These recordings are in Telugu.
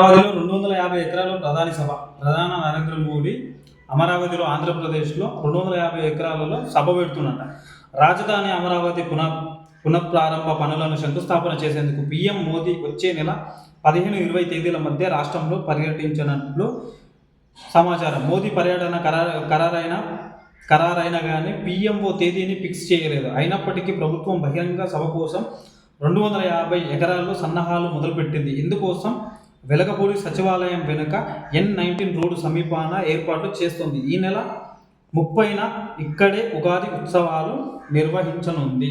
అమరావతిలో రెండు వందల యాభై ఎకరాల ప్రధాని సభ. ప్రధాన నరేంద్ర మోడీ అమరావతిలో ఆంధ్రప్రదేశ్లో రెండు వందల యాభై ఎకరాలలో సభ పెడుతున్నట. రాజధాని అమరావతి పునః పునఃప్రారంభ పనులను శంకుస్థాపన చేసేందుకు పీఎం మోదీ వచ్చే నెల పదిహేను ఇరవై తేదీల మధ్య రాష్ట్రంలో పర్యటించినట్లు సమాచారం. మోదీ పర్యటన ఖరారు ఖరారైన ఖరారైన కానీ పీఎంఓ తేదీని ఫిక్స్ చేయలేదు. అయినప్పటికీ ప్రభుత్వం బహిరంగ సభ కోసం రెండు వందల యాభై ఎకరాల్లో సన్నాహాలు మొదలుపెట్టింది. ఇందుకోసం వెలగపూడి సచివాలయం వెనుక ఎన్ నైన్టీన్ రోడ్డు సమీపాన ఏర్పాటు చేస్తుంది. ఈ నెల ముప్పైన ఇక్కడే ఉగాది ఉత్సవాలు నిర్వహించనుంది.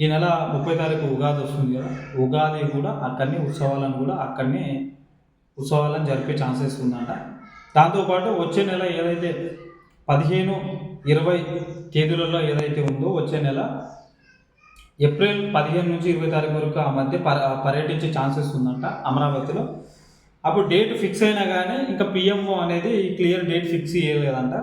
ఈ నెల ముప్పై తారీఖు ఉగాది వస్తుంది కదా. ఉగాది కూడా అక్కడనే ఉత్సవాలను కూడా అక్కడనే ఉత్సవాలను జరిపే ఛాన్సెస్ ఉందంట. దాంతోపాటు వచ్చే నెల ఏదైతే పదిహేను ఇరవై తేదీలలో ఏదైతే ఉందో వచ్చే నెల ఏప్రిల్ పదిహేను నుంచి ఇరవై తారీఖు వరకు ఆ మధ్య పర్ పర్యటించే ఛాన్సెస్ ఉందంట అమరావతిలో. అప్పుడు డేట్ ఫిక్స్ అయినా కానీ ఇంకా పిఎంఓ అనేది క్లియర్ డేట్ ఫిక్స్ చేయలేదంట.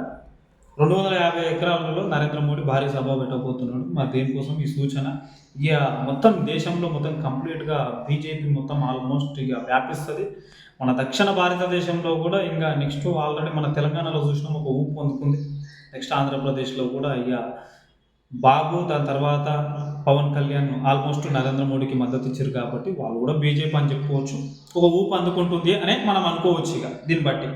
రెండు వందల యాభై ఎకరాలలో నరేంద్ర మోడీ భారీ సభ పెట్టబోతున్నాడు. మరి దేనికోసం ఈ సూచన? ఇక మొత్తం దేశంలో మొత్తం కంప్లీట్గా బీజేపీ మొత్తం ఆల్మోస్ట్ ఇక వ్యాపిస్తుంది. మన దక్షిణ భారతదేశంలో కూడా ఇంకా నెక్స్ట్ ఆల్రెడీ మన తెలంగాణలో చూసినాం ఒక ఊపు పొందుకుంది నెక్స్ట్ ఆంధ్రప్రదేశ్లో కూడా ఇక బాబు దాని తర్వాత పవన్ కళ్యాణ్ ఆల్మోస్ట్ నరేంద్ర మోడీకి మద్దతు ఇచ్చారు కాబట్టి వాళ్ళు కూడా బీజేపీ అని చెప్పుకోవచ్చు. ఒక ఊపు అందుకుంటుంది అనే మనం అనుకోవచ్చు ఇక దీన్ని బట్టి.